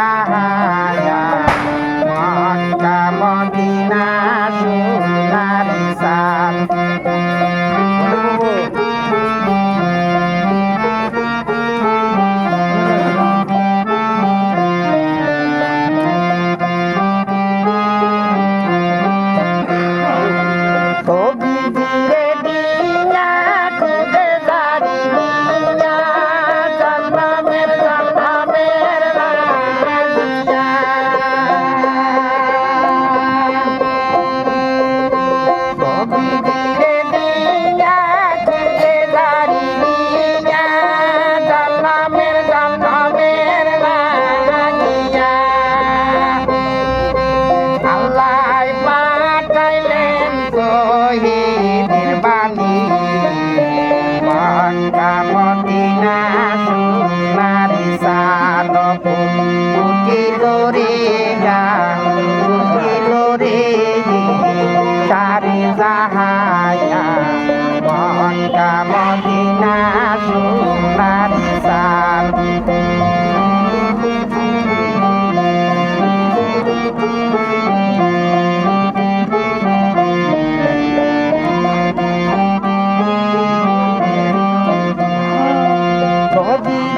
সারি সারি জাহায়া Mecca Medina সোনার ছবি